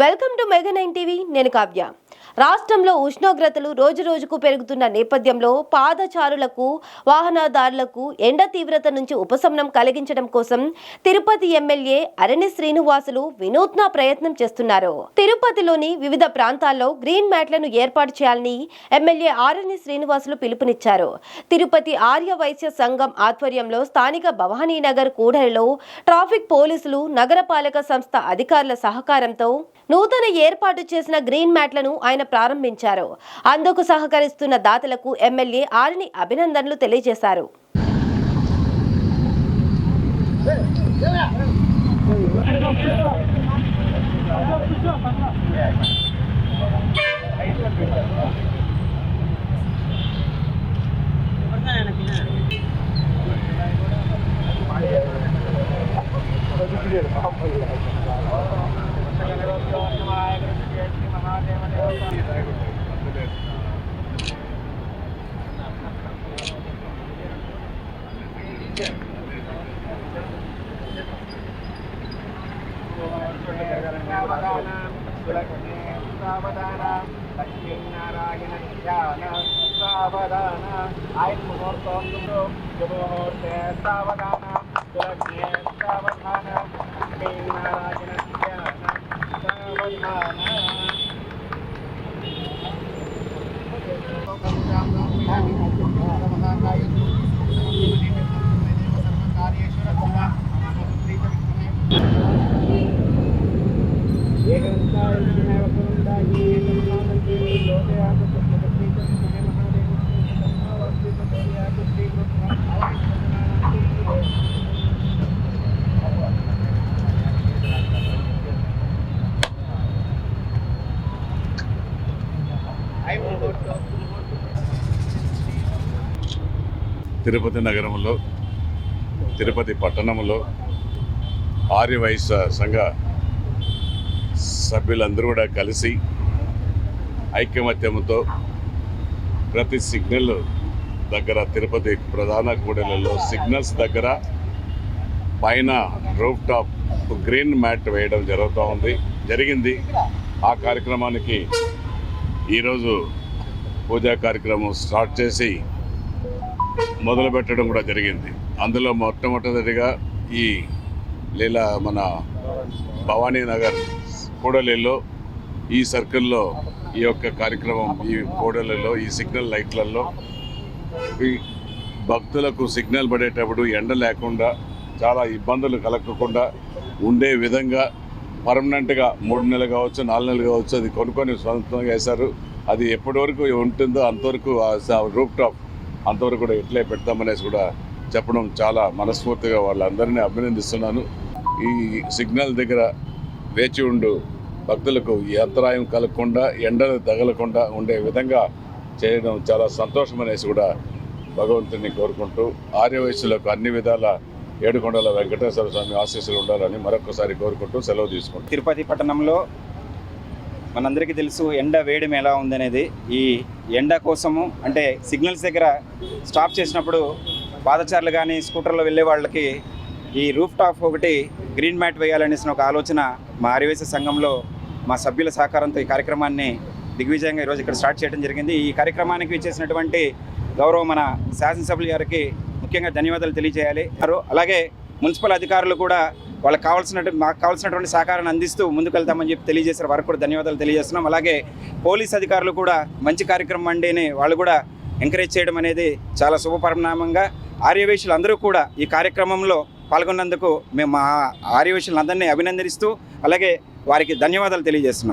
Welcome to mega nine TV నేను కావ్య. రాష్ట్రంలో ఉష్ణోగ్రతలు రోజు రోజుకు పెరుగుతున్న నేపథ్యంలో పాదచారులకు వాహనదారులకు ఎండ తీవ్రత నుంచి ఉపశమనం కలిగించడం కోసం తిరుపతి ఎమ్మెల్యే అరణి శ్రీనివాసులు వినూత్న ప్రయత్నం చేస్తున్నారు. తిరుపతిలోని వివిధ ప్రాంతాల్లో గ్రీన్ మ్యాట్లను ఏర్పాటు చేయాలని ఎమ్మెల్యే అరణి శ్రీనివాసులు పిలుపునిచ్చారు. తిరుపతి ఆర్య వైశ్య సంఘం ఆధ్వర్యంలో స్థానిక భవానీనగర్ కూడలిలో ట్రాఫిక్ పోలీసులు నగరపాలక సంస్థ అధికారుల సహకారంతో నూతన ఏర్పాటు చేసిన గ్రీన్ మ్యాట్లను ఆయన ప్రారంభించారు. అందుకు సహకరిస్తున్న దాతలకు ఎమ్మెల్యే ఆరిని అభినందనలు తెలియజేశారు. సావధాన సావధాన ఆయన ముహూర్తం శుభముహూర్తే సావధాన సులగ్నే సావధాన లక్ష్మీనారాయణ ధ్యాన సావధాన తిరుపతి నగరంలో తిరుపతి పట్టణంలో ఆర్యవైశ్య సంఘ సభ్యులందరూ కూడా కలిసి ఐకమత్యంతో ప్రతి సిగ్నల్ దగ్గర తిరుపతి ప్రధాన కూడలలో సిగ్నల్స్ దగ్గర పైన రూఫ్ టాప్ గ్రీన్ మ్యాట్ వేయడం జరుగుతూ ఉంది. జరిగింది. ఆ కార్యక్రమానికి ఈరోజు పూజా కార్యక్రమం స్టార్ట్ చేసి మొదలుపెట్టడం కూడా జరిగింది. అందులో మొట్టమొదటిగా ఈ లీలా మన భవానీ నగర్ కూడలిలో ఈ సర్కిల్లో ఈ యొక్క కార్యక్రమం ఈ కూడలిలో ఈ సిగ్నల్ లైట్లలో ఈ భక్తులకు సిగ్నల్ పడేటప్పుడు ఎండ లేకుండా చాలా ఇబ్బందులు కలగకుండా ఉండే విధంగా పర్మనెంట్గా మూడు నెలలు కావచ్చు నాలుగు నెలలు కావచ్చు అది కొనుక్కొని సొంతంగా వేశారు. అది ఎప్పటి వరకు ఉంటుందో అంతవరకు రూప్ టాప్ అంతవరకు కూడా ఇట్లే పెడతామనేసి కూడా చెప్పడం చాలా మనస్ఫూర్తిగా వాళ్ళందరినీ అభినందిస్తున్నాను. ఈ సిగ్నల్ దగ్గర వేచి ఉండు. భక్తులకు ఈ అంతరాయం కలగకుండా ఎండలు తగలకుండా ఉండే విధంగా చేయడం చాలా సంతోషం అనేసి కూడా భగవంతుని కోరుకుంటూ ఆర్య వయసులకు అన్ని విధాల ఏడుకొండల వెంకటేశ్వర స్వామి ఆశీస్సులు ఉండాలని మరొకసారి కోరుకుంటూ సెలవు తీసుకుంటాం తిరుపతి పట్టణంలో మనందరికీ తెలుసు ఎండ వేయడం ఎలా ఉందనేది. ఈ ఎండ కోసము అంటే సిగ్నల్స్ దగ్గర స్టాప్ చేసినప్పుడు పాదచారులు కానీ స్కూటర్లో వెళ్ళే వాళ్ళకి ఈ రూఫ్ టాప్ ఒకటి గ్రీన్ మ్యాట్ వేయాలనేసిన ఒక ఆలోచన మా ఆర్యవేశ సంఘంలో మా సభ్యుల సహకారంతో ఈ కార్యక్రమాన్ని దిగ్విజయంగా ఈరోజు ఇక్కడ స్టార్ట్ చేయడం జరిగింది. ఈ కార్యక్రమానికి ఇచ్చేసినటువంటి గౌరవ మన శాసనసభ్యుల గారికి ముఖ్యంగా ధన్యవాదాలు తెలియజేయాలి. అలాగే మున్సిపల్ అధికారులు కూడా వాళ్ళకి కావాల్సిన మాకు కావాల్సినటువంటి సహకారాన్ని అందిస్తూ ముందుకెళ్తామని చెప్పి తెలియజేశారు. వారికి కూడా ధన్యవాదాలు తెలియజేస్తున్నాం. అలాగే పోలీస్ అధికారులు కూడా మంచి కార్యక్రమం అండిని వాళ్ళు కూడా ఎంకరేజ్ చేయడం అనేది చాలా శుభపరిణామంగా ఆర్యవేశులు అందరూ కూడా ఈ కార్యక్రమంలో పాల్గొన్నందుకు మేము మా ఆర్యవేషులందరినీ అభినందిస్తూ అలాగే వారికి ధన్యవాదాలు తెలియజేస్తున్నాం.